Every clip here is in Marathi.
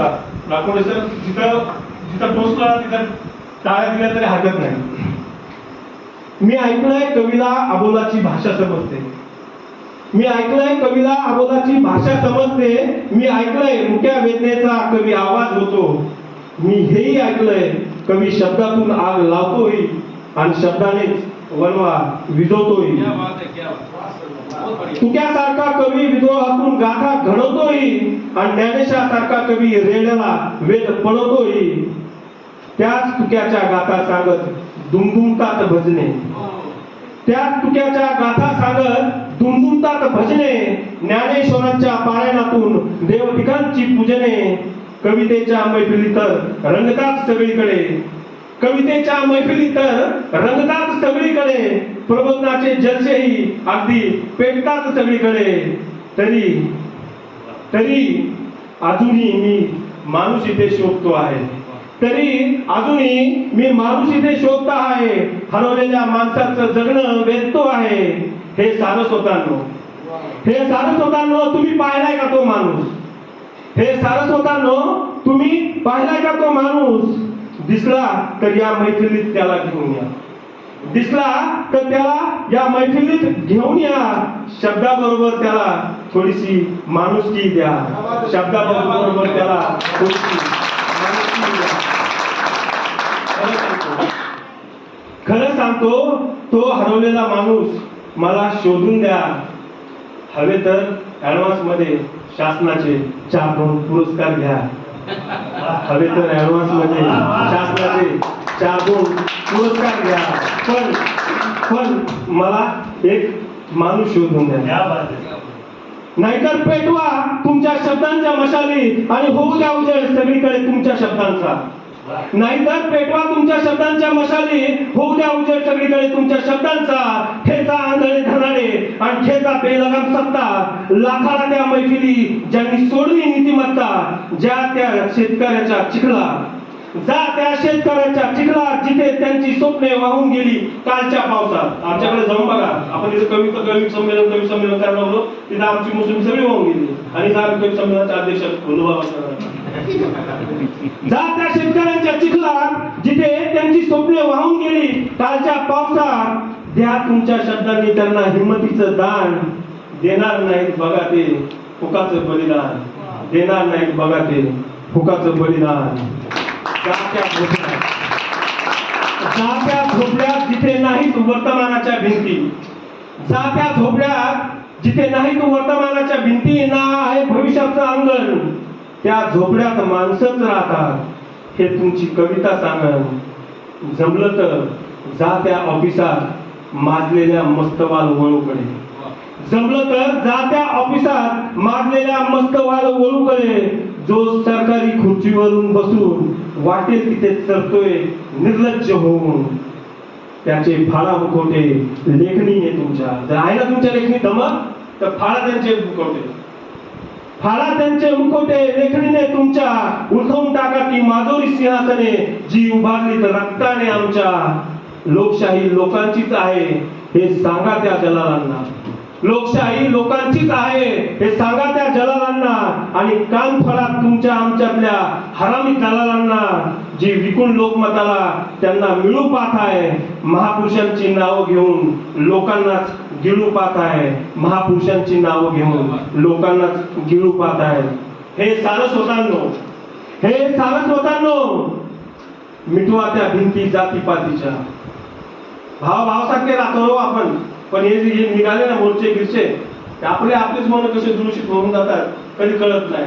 होता लाकोडे सर जिथं जिथं पोहोचला तिथं टाळ्या दिल्या तरी हरकत नाही. मी ऐकलंय कवीला अबोलाची भाषा समजते. मी ऐकलंय कवीला अबोलाची भाषा समजते. मी ऐकलंय मुक्या वेदनेचा कवी आवाज होतो. मी हेही ऐकलंय कवी शब्दातून आग लावतोही आणि शब्दानेच वनवा बढ़िया तुक्यासारखा कवी विद्रोहातून गाथा घडवतोही आणि ज्ञानेशासारखा कवी रेड्याला वेद पळवतोही त्याच तुक्याच्या गाथा सांगत दुमदुमतात भजने. त्याच तुक्याच्या गाथा सांगत दुमदुमतात भजने ज्ञानेश्वरांच्या पारायणातून देवदिकांची पूजने. कवितेच्या मैफिली तर रंगतात सगळीकडे. कवितेच्या मैफिली तर रंगतात सगळीकडे. प्रबोधनाचे जलसेही अगदी पेटतात सगळीकडे. तरी तरी अजूनही मी माणूस इथे शोधतो आहे. तरी अजूनही मी माणूस इथे शोधतो आहे. हरवलेल्या माणसाचं जगणं वेधतो आहे. हे सारस्वतांनो हे सारस्वतांनो तुम्ही पाहिलाय का तो माणूस? हे सारस्वतांनो तुम्ही पाहिलाय का तो माणूस? दिसला तर या मैफिलीत त्याला घेऊन या. दिसला तर त्याला या मैफिलीत घेऊन या. शब्दाबरोबर त्याला थोडीशी माणुसकी द्या. शब्दाबरोबर त्याला थोडीशी माणुसकी सांगतो. खरं सांगतो तो हरवलेला माणूस मला शोधून द्या. हवे तर ऍडव्हान्समध्ये शासनाचे चार दोन पुरस्कार घ्या. हवे तर ऍडव्हान्समध्ये शासनाचे चार दोन पुरस्कार घ्या. पण पण मला एक माणूस शोधून द्या. नाहीतर पेटवा तुमच्या शब्दांच्या मशाली आणि होऊ द्या उजेड सगळीकडे तुमच्या शब्दांचा. नाहीतर पेटवा तुमच्या शब्दांच्या मशाली होऊ द्या उजेड सगळीकडे तुमच्या शब्दांचा. ठेचा आंधळे धनाडे आणि ठेचा बेलगाम सत्ता. लाखाला त्या मैफिली ज्यांनी सोडली नीतिमत्ता ज्या त्या शेतकऱ्याच्या चिखला. जा त्या शेतकऱ्याच्या चिखलात जिथे त्यांची स्वप्ने वाहून गेली कालच्या पावसात. आमच्याकडे जाऊन बघा. आपण इथे कवी कवी संमेलन कवी संमेलन करायला लागलो तिथे आमची मुस्लिम सगळी वाहून गेली. आणि जा आम्ही कवी संमेलनाचे अध्यक्ष जा त्या शेतकऱ्यांच्या चिखलात जिथे त्यांची स्वप्ने वाहून गेली कालच्या पावसात. द्या तुमच्या शब्दांनी त्यांना हिंमतीचं दान. देणार नाहीत बघा ते फुकाचं बलिदान. देणार नाहीत बघा ते फुकाचं बलिदान. जात्या झोपड्यात जात्या झोपड्यात जिथे नाहीत वर्तमानाच्या भिंती. जात्या झोपड्यात जिथे नाहीत वर्तमानाच्या भिंती ना आहे भविष्याचं अंगण त्या झोपड्यात माणसंच राहतात. हे तुमची कविता सांगन. जमलं तर जा त्या ऑफिसात माजलेल्या मस्तवाल वळूकडे. जमलं तर जा त्या ऑफिसात माजलेल्या मस्तवाल वळूकडे. जो सरकारी खुर्चीवरून बसून वाटेल तिथे तरतोय निर्लज्ज होऊन त्याचे फाळा मुखवटे आहे तुमच्या. जर आहे ना तुमच्या लेखणी धमक तर फाळा त्यांचे मुखवटे. फाळा त्यांचे मुखवटे लेखणीने तुमच्या उलथवून टाका ती माधुरी सिंहासने जी उभारली तर रक्ताने आमच्या लोकशाही लोकांचीच आहे हे सांगा त्या जलालांना. लोकशाही लोकांचीच आहे. हे सांगा त्या जलालांना आणि कानफळात तुमच्या आमच्यातल्या हरामी दलालांना जी विकून लोकमताला त्यांना मिळू पाहत आहे. महापुरुषांची नावं घेऊन लोकांनाच गिळू पाहत आहे. महापुरुषांची नावं घेऊन लोकांनाच गिळू पाहत आहे. हे सारस्वतांनो हे सारस्वतांनो मिठवा त्या भिंती जातीपातीच्या. भाव भावासारखे राहतो आपण. पण हे जे निघाले ना मोर्चे गिरचे ते आपले आपलेच मन कसे दुरुषित होऊन जातात कधी कळत नाही.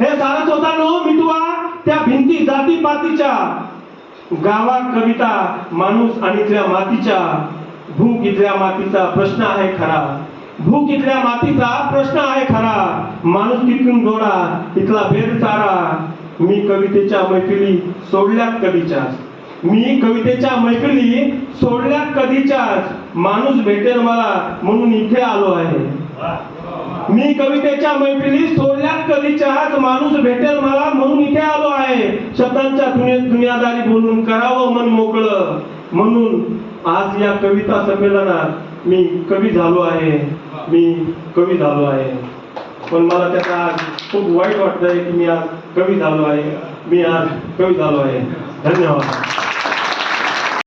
हे सारच होतानो हो मिटवा त्या भिंती जातीपातीच्या गावा कविता माणूस आणि इथल्या मातीच्या. भूक इथल्या मातीचा प्रश्न आहे खरा. भूक इथल्या मातीचा प्रश्न आहे खरा. माणूस तिथून गोडा इथला भेद सारा. मी कवितेच्या मैफिली सोडल्यात कधीच्याच. मी कवितेच्या मैफिली सोडल्या कधीच्याच माणूस भेटेल मला म्हणून इथे आलो आहे. मी कवितेच्या मैफिली सोडल्या कधीच्याच माणूस भेटेल मला म्हणून इथे आलो आहे. शब्दांच्या दुनियेत दुनियादारी बोलून करावं मन मोकळं. म्हणून आज या कविता संमेलनात मी कवी झालो आहे. मी कवी झालो आहे. पण मला त्याचा आज खूप वाईट वाटतंय की मी आज कवी झालो आहे. मी आज कवी झालो आहे. धन्यवाद.